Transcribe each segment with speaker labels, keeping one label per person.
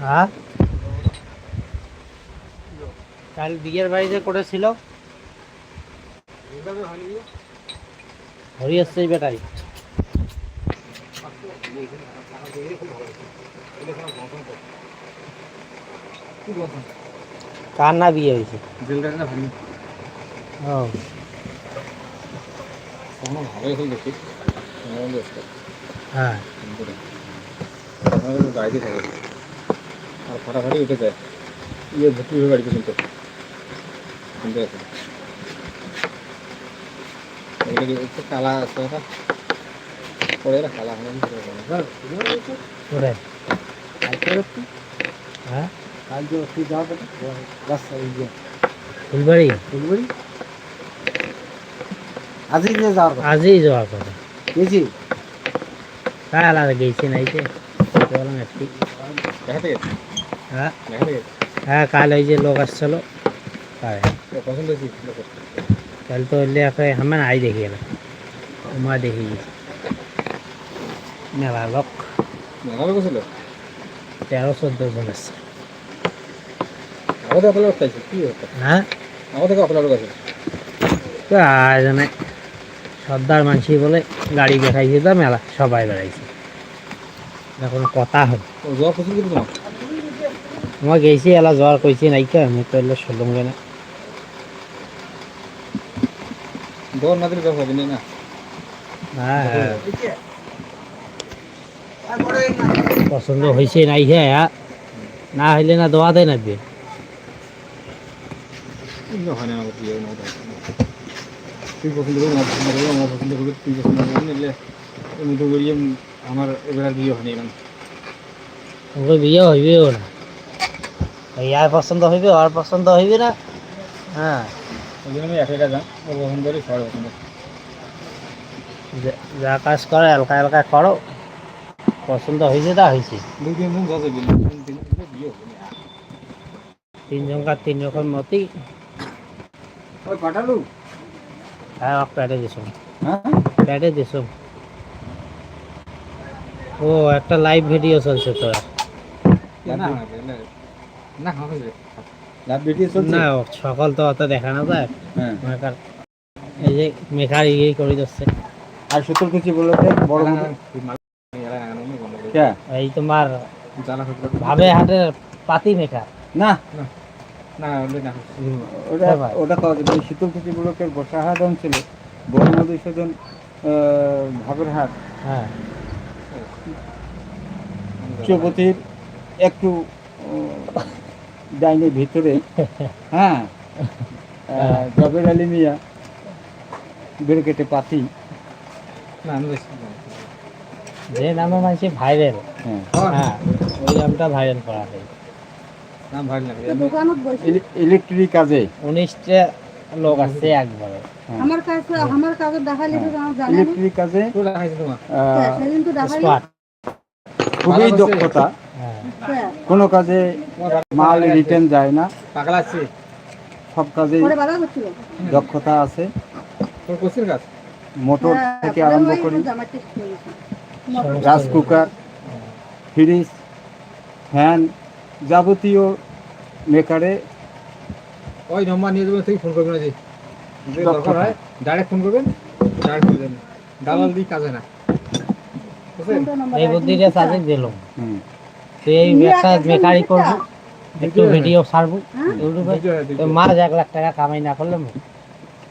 Speaker 1: হ্যাঁ? কাল বিয়ের বাড়িতে করেছিল। হরি আসছে বেটাই। কার না বিয়ে হয়েছে? ও।
Speaker 2: ভালোই হল দেখি।
Speaker 1: হ্যাঁ।
Speaker 2: গাড়িতে থাকে আর ফাটাফাটি উঠে যায়। ইয়ে ভর্তি হয়ে গাড়িতে কিন্তু। শুনতে আছে একটু কালা আছে এরা কালা হলে
Speaker 1: হ্যাঁ?
Speaker 2: কাল যে ওষুধ যাওয়া রাস্তা
Speaker 1: ফুলবাড়ি?
Speaker 2: ফুলবাড়ি? আজই যে যাওয়ার কথা।
Speaker 1: আজই যাওয়ার কথা।
Speaker 2: গেছি?
Speaker 1: কাল আলাদা গেছি নাইতে বললাম একটি।
Speaker 2: দেখা থেকে
Speaker 1: হ্যাঁ। হ্যাঁ কাল ওই যে লোক আসছিল। কাল তো আমি নাই দেখি এলা। মা দেখি। মেলা লোক। তেরো চোদ্দ জন
Speaker 2: চাইছে কি
Speaker 1: হ্যাঁ?
Speaker 2: আমাদের আপনার কাছে
Speaker 1: সর্দার মানসি বলে গাড়ি দেখাইছে তো মেলা সবাই বেড়াইছে। এখন কথা
Speaker 2: যাওয়া কিন্তু তোমার?
Speaker 1: মই গেছি এলা জ্বর কইছি নাইকা তো এলে চলুঙ্গে না। পছন্দ হয়েছে নাই। না হইলে না দোয়া দেয় না দিয়ে
Speaker 2: আমার প্রিয় না তুই পছন্দ করবি আমার পছন্দ করবি আমার পছন্দ করবি তুই পছন্দ করবি নিলে এমনি তো আমার এবার বিয়ে হয়নি এখন
Speaker 1: বিয়ে হইবেও না ইয়ার পছন্দ হইবে ওর পছন্দ হইবে না। হ্যাঁ।
Speaker 2: ওই জন্য আমি একা একা যান ও পছন্দ করি সবাই পছন্দ
Speaker 1: যা- কাজ করে হালকা হালকা করো। পছন্দ হয়েছে তা হয়েছে
Speaker 2: তিন দিন তিন
Speaker 1: রকম মতি।
Speaker 2: ওই পাঠালু?
Speaker 1: হ্যাঁ ওকে প্যাটে
Speaker 2: হ্যাঁ?
Speaker 1: প্যাটে দিছুম ও একটা লাইভ ভিডিও চলছে তো।
Speaker 2: না না লাভ ভিডিও চলছে?
Speaker 1: না সকল তো অত দেখা না যায়।
Speaker 2: হ্যাঁ।
Speaker 1: মেকার এই যে মেকার ইয়ে করে দিচ্ছে।
Speaker 2: আর সত্তর কেজি বলতে বড় কে?
Speaker 1: এই তোমার ভাবে হাটের পাতি মেকার।
Speaker 2: না? না না ওটা ওটা পাওয়া ওই শীতলকুচি ব্লকের বসাহাট অঞ্চলে বড় ভাবের হাট।
Speaker 1: হ্যাঁ।
Speaker 2: চৌপতির একটু ডাইনের ভিতরে হ্যাঁ জবের আলী মিয়া বেরকেটে পাতি।
Speaker 1: যে নামে মানুষ ভাইরাল।
Speaker 2: হ্যাঁ।
Speaker 1: হ্যাঁ ওই নামটা ভাইরাল করা হয়।
Speaker 2: ইলে- ইলেকট্রিক কাজে।
Speaker 1: উনিশটা লোক আছে একবারে।
Speaker 2: হ্যাঁ।
Speaker 3: আমার কাছে আমার কাগজ দেখাইলে তো আমার জানে
Speaker 2: ইলেকট্রিক কাজে খুবই দক্ষতা।
Speaker 1: হ্যাঁ
Speaker 2: কোনো কাজে মাল রিটার্ন যায় না।
Speaker 4: পাগলা আছে।
Speaker 2: সব কাজে দক্ষতা আছে। মোটর
Speaker 3: হ্যাঁ,
Speaker 2: থেকে আরম্ভ করি। রাইস কুকার ফ্রিজ ফ্যান যাবতীয় মেকারে
Speaker 4: ওই নম্বর নিয়ে যাবেন থেকে ফোন করবেন যে। দরকার হয় ডাইরেক্ট ফোন করবেন ডাইরেক্ট করে দেবেন। দালাল দিয়ে কাজে না।
Speaker 1: এই বুদ্ধিটা চাষিক দিলাম
Speaker 2: হুম,
Speaker 1: এই একটা মেকারি করব একটু ভিডিও ছাড়বো।
Speaker 3: হ্যাঁ?
Speaker 1: ইউটিউবে। মাস এক লাখ টাকা কামাই না করলে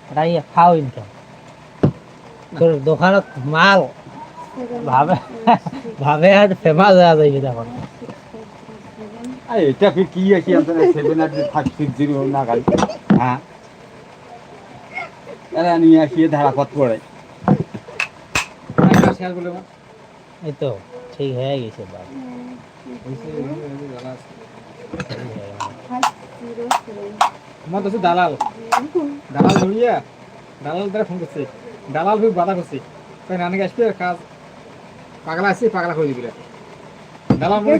Speaker 1: এটাই খাও ইনকাম তোর দোকানত মাল। ভাবে ভাবে আর ফেমাস হয়ে যাবে তখন।
Speaker 2: এটা কি কি আছে? আপনার সেভেন আর ফাইভ সিক্স জিরো না গাড়ি হ্যাঁ? এরা নিয়ে আসিয়ে পড়ে।
Speaker 1: এই তো ঠিক হয়ে গেছে বাবা।
Speaker 4: আমার তো দালাল। দালাল ধরিয়া দালাল দ্বারা ফোন করছে। দালাল ভাই বাধা করছে। তাই নানাকে আসবে কাজ পাগলা আসছে পাগলা করে দিবি দালাল মনে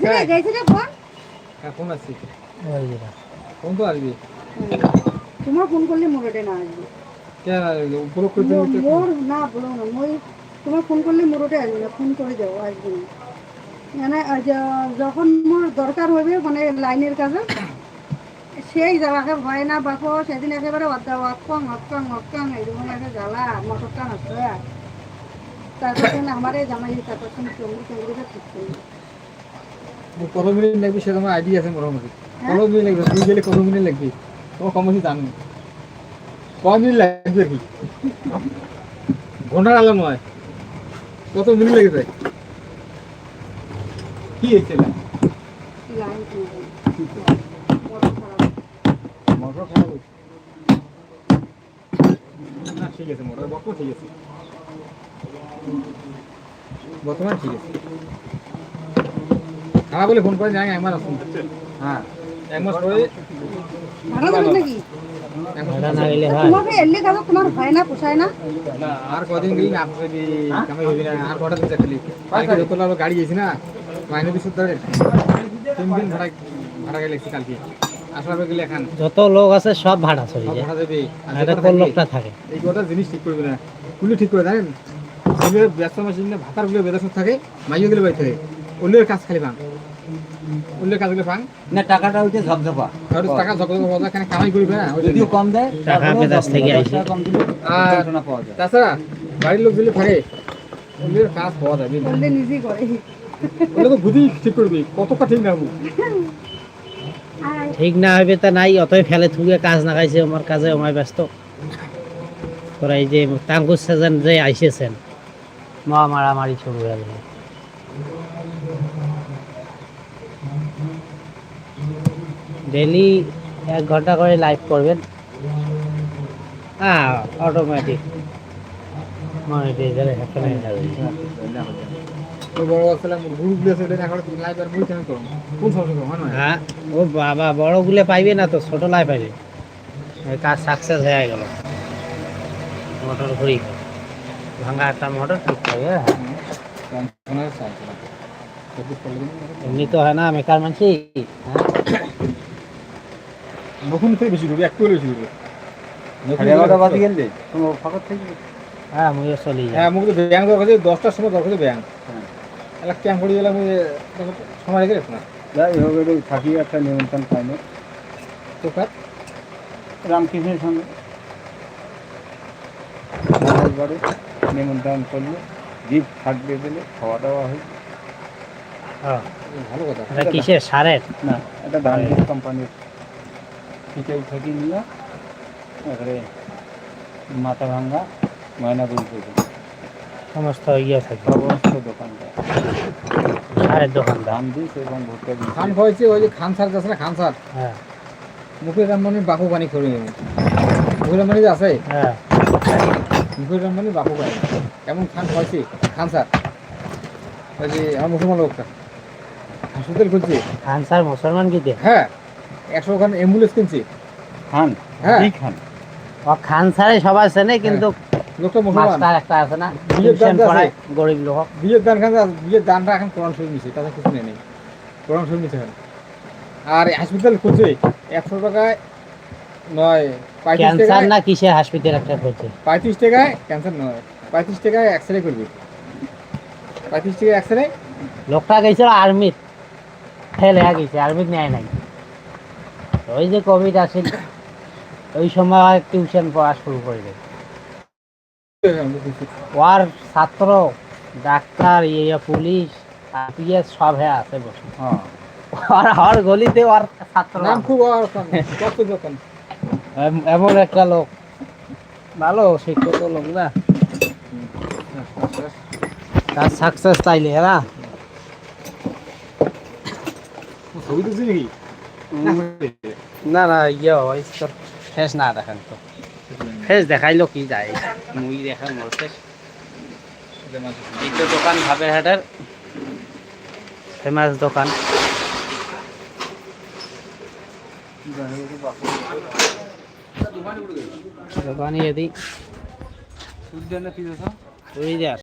Speaker 4: হ্যাঁ ফোন আসছে। ফোন তো আসবি।
Speaker 3: তোমার ফোন করলে মোড়ে না আসবে।
Speaker 4: কেন উপলক্ষ
Speaker 3: মোর না বলো না মই তোমার ফোন করলে মোড়ে আসবে না ফোন করে যাও আসবে না। মানে যখন মোর দরকার হবে মানে লাইনের কাজে সেই জায়গাকে ভয় না বাপো সেদিন একেবারে অক্কং অক্কং অক্কং এইরকম একটা জ্বালা মোটরটা নষ্ট তারপর আমার জামাই তারপর চঙ্গি চঙ্গিটা ঠিক করল
Speaker 4: কত মিনিট লাগবে সে আইডিয়া আছে মোটামুটি? কত মিনিট লাগবে তুই গেলে কত মিনিট লাগবে। তোমার কম বেশি জানো। ক মিনিট লাগবে কি ঘণ্টার আলো নয় কত মিনিট লেগেছে কি হয়েছে
Speaker 3: মোটর খারাপ
Speaker 4: না ঠিক আছে মোটর বর্তমান ঠিক আছে। বর্তমান ঠিক আছে। খারাপ বলে ফোন করে জানি একবার আসুন। হ্যাঁ এক মাস পরে আর কদিন গেলি না আর কটা দিন গাড়ি গেছি না? মাইনে দিছি ধরে তিন দিন ভাড়া ভাড়া গেলে কালকে। আসলে গেলে এখন
Speaker 1: যত লোক আছে সব ভাড়া চলে যায়।
Speaker 4: ভাড়া দেবে। আর
Speaker 1: এটা কোন লোকটা থাকে?
Speaker 4: এই কটা জিনিস ঠিক করবে না। কুলি ঠিক করে জানেন? যেগুলো ব্যস্ত মাসে ভাতারগুলো থাকে মাইও গেলে বাড়ি থাকে। অন্যের কাজ খালি পান অন্যের কাজগুলো পান
Speaker 2: না টাকাটা হচ্ছে ঝপঝপা
Speaker 4: আর টাকা যত পাওয়া যায় কামাই করবে না?
Speaker 2: যদিও কম দেয়
Speaker 1: টাকা বেদাস থেকে
Speaker 2: দশ কম দিলে
Speaker 4: আর
Speaker 2: পাওয়া যায়।
Speaker 4: তাছাড়া বাড়ির লোক দিলে থাকে অন্যের কাজ পাওয়া যাবে
Speaker 3: নিজেই করে।
Speaker 4: ওগুলো তো বুদ্ধি ঠিক করবি কতটা ঠিক না বুঝ
Speaker 1: ঠিক না হবে তা নাই অতই ফেলে থুকে কাজ না খাইছে, আমার কাজে আমার ব্যস্ত। তোরা এই যে তাঙ্কুর সেজন যে আইসেছেন মা মারামারি শুরু হয়ে গেল। ডেলি এক ঘণ্টা করে লাইভ করবেন। হ্যাঁ অটোমেটিক মনিটাইজার এখানে হয়ে যাবে।
Speaker 4: হয়
Speaker 1: হ্যাঁ ও বাবা বড়গুলো পাইবে না তো ছোট লাই পাইবে। কাজ সাকসেস হয়ে গেল। মোটর ঘুরি ভাঙা একটা মোটর ঠিক পাইবে হ্যাঁ। এমনি তো হয় না মেকার মানছি হ্যাঁ।
Speaker 4: নতুন থেকে বেশি করবি একটু বেশি করবি।
Speaker 1: হ্যাঁ আমিও চলি।
Speaker 4: হ্যাঁ মুখ তো ব্যাংক দরকার দশটার সময় দরকার ব্যাংক
Speaker 2: হ্যাঁ।
Speaker 4: একটা ক্যাম্প করে গেলাম সময় রেখে না?
Speaker 2: যাই হোক একটু থাকি একটা নিমন্ত্রণ পাইনি।
Speaker 4: তো
Speaker 2: রামকৃষ্ণের সঙ্গে। বাড়ি নিমন্ত্রণ করলে। গিফট থাকবে দিলে খাওয়া দাওয়া হয়
Speaker 1: হ্যাঁ
Speaker 4: ভালো কথা।
Speaker 1: কিসের সারের?
Speaker 2: না এটা ধান কোম্পানির পিটাই থাকি নিয়ে এবারে মাথা ভাঙ্গা ময়নাগুড়ি থেকে।
Speaker 1: সমস্ত ইয়ে থাকে।
Speaker 2: সমস্ত দোকানটা।
Speaker 1: সারের দোকানদার
Speaker 2: দাম দিই সেরকম ভুট্টা দিই
Speaker 4: খান খাওয়াইছে ওই যে খান সার আছে না খান সার
Speaker 1: হ্যাঁ।
Speaker 4: মুখের রামবানি বাপু পানি করে নেব মুখের রামবানি যে আছে?
Speaker 1: হ্যাঁ।
Speaker 4: মুখের রামবানি বাপু পানি কেমন খান খাওয়াইছে খান সার ওই যে আমার মুসলমান লোকটা। হাসপাতাল খুলছে
Speaker 1: আনসার মুসলমান কি
Speaker 4: হ্যাঁ। একশো ওখানে অ্যাম্বুলেন্স কিনছে।
Speaker 2: খান?
Speaker 4: হ্যাঁ।
Speaker 2: খান?
Speaker 1: ও খান সারে সবাই চেনে কিন্তু
Speaker 4: লোকটা মুসলমান।
Speaker 1: মাস্টার একটা আছে না
Speaker 4: বিয়ের
Speaker 1: টিউশন পড়ায় গরিব লোক।
Speaker 4: বিয়ের দান খান বিয়ের দানটা এখন কোরআন শরীফ নিছে তাতে কিছু নেই কোরআন শরীফ নিছে এখন আর হাসপাতাল খুলছে একশো টাকায় নয় পঁয়ত্রিশ
Speaker 1: ক্যান্সার না কিসের হসপিটাল একটা করছে
Speaker 4: পঁয়ত্রিশ টাকায় ক্যান্সার নয় পঁয়ত্রিশ টাকায় এক্স রে পঁয়ত্রিশ টাকায় এক্স
Speaker 1: লোকটা গেছিল আর্মিত ফেল হয়ে গেছে আর্মিত নেয় নাই। ওই যে কোভিড আসিল ওই সময় টিউশন পড়া শুরু করে দেয়। ওর ছাত্র ডাক্তার ইয়ে পুলিশ আইপিএস সব হয়ে আছে বসে।
Speaker 2: হ্যাঁ।
Speaker 1: আর আর গলিতে ওর ছাত্র
Speaker 4: নাম খুব আর
Speaker 1: এমন একটা লোক। ভালো শিক্ষিত লোক না। তার সাকসেস না
Speaker 4: তুলছি
Speaker 1: না না ইয়ে হয় শেষ না দেখেন তো। ফেস দেখাইলো কি যায়। মুই দেখার মোর এই তো দোকান ভাবের হাটের ফেমাস দোকান। দোকানে এদি
Speaker 2: সূর্য না কি